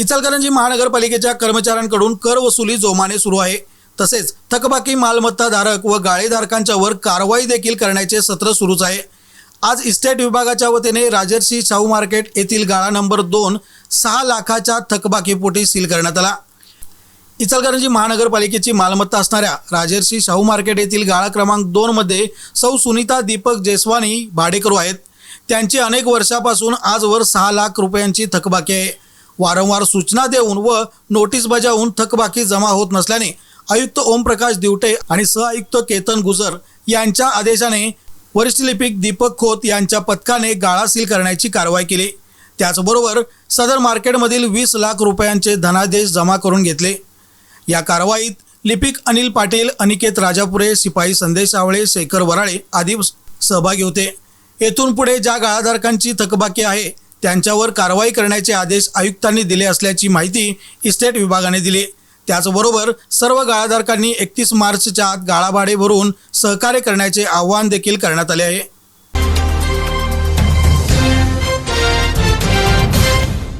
इचलकरंजी महानगरपालिकेच्या कर्मचाऱ्यांकडून कर वसुली जोमाने सुरू आहे. तसेच थकबाकी मालमत्ताधारक व गाळेधारकांच्यावर कारवाई देखील करण्याचे सत्र सुरूच आहे. आज इस्टेट विभागाच्या वतीने राजर्षी शाहू मार्केट येथील गाळा नंबर दोन सहा लाखाच्या थकबाकीपोटी सील करण्यात आला. इचलकरंजी महानगरपालिकेची मालमत्ता असणाऱ्या राजर्षी शाहू मार्केट येथील गाळा क्रमांक दोनमध्ये सौ सुनीता दीपक जेसवानी भाडेकरू आहेत. त्यांची अनेक वर्षापासून आजवर सहा लाख रुपयांची थकबाकी आहे. वारंवार सूचना देऊन व नोटीस बजावून थकबाकी जमा होत नसल्याने आयुक्त ओमप्रकाश दिवटे आणि सहआयुक्त केतन गुजर यांच्या आदेशाने वरिष्ठ लिपिक दीपक खोत यांच्या पथकाने गाळा सील करण्याची कारवाई केली. त्याचबरोबर सदर मार्केटमधील वीस लाख रुपयांचे धनादेश जमा करून घेतले. या कारवाईत लिपिक अनिल पाटील अनिकेत राजापुरे शिपाई संदेश आवळे शेखर वराळे आदी सहभागी होते. येथून पुढे ज्या गाळाधारकांची थकबाकी आहे त्यांच्यावर कारवाई करण्याचे आदेश आयुक्तांनी दिले असल्याची माहिती इस्टेट विभागाने दिली. त्याचबरोबर सर्व गाळाधारकांनी एकतीस मार्चच्या आत गाळाभाडे भरून सहकार्य करण्याचे आवाहन देखील करण्यात आले आहे.